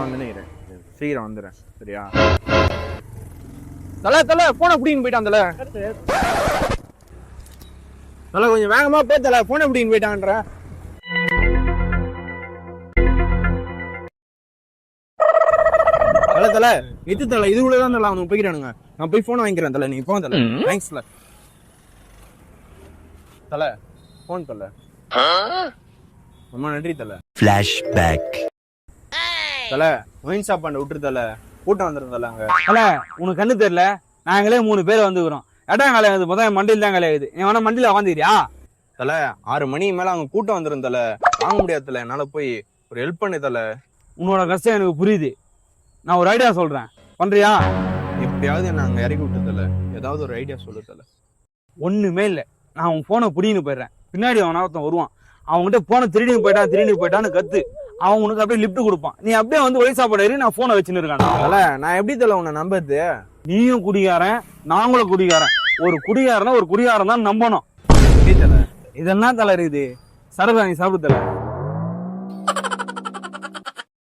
சீக்கிரம் வந்துடுறேன். சரியா? தல தல போன பிடின்னு போயிட்டான் தல. தல கொஞ்சம் வேகமா போ தல. போன பிடின்னு போயிட்டான்ற தல தல எது தல இது கூட தான் தல அவனுக்கு போய்க்கிறானுங்க நான் போய் போன் வாங்கிக்கிறேன் தல. நீ போன் தல. தேங்க்ஸ்ல தல. போன் தல. ரொம்ப நன்றி தல. Flashback. தல ஒயின் ஷாப் பண்ண விட்டுரு தல. கூட்டம் வந்துரும் தல அங்க. அல்ல உனக்கு கண்ணு தெரியல? நாங்களே மூணு பேர் வந்துக்கிறோம். இடம் கலையாது முதல் மண்டியில் தான் கலையாது நீ வேணா மண்டியில் உக்காந்துக்கிறியா? தல ஆறு மணி மேல அங்க கூட்டம் வந்துரும் தல. வாங்க முடியாது தல என்னால போய் ஒரு ஹெல்ப் பண்ணு தல. உன்னோட கஷ்டம் எனக்கு புரியுது. நான் ஒரு ஐடியா சொல்றேன். பண்றியா? எப்படியாவது என்ன அங்க இறக்கி விட்டு தல. ஏதாவது ஒரு ஐடியா சொல்லு தல. ஒண்ணுமே இல்லை. நான் உன் போனை பிடின்னு போயிடுறேன். பின்னாடி அவன் ஒருத்தன் வருவான். அவன்கிட்ட போனை திருடி போயிட்டான் திருடி போயிட்டான்னு கத்து. அவன் உனக்கு அப்படியே லிஃப்ட் கொடுப்பான். நீ அப்படியே வந்து ஒய் சாப்பாடு நான் போனை வச்சுன்னு இருக்கான். நான் எப்படி தல உன்னை நம்புறது? நீயும் குடிகாரன் நாங்களும் குடிகாரன். ஒரு குடிகாரனா ஒரு குடிகாரன் தான் நம்பணும். இதெல்லாம் தலை இருக்குது. சரதா நீ சாப்பிடு தலை.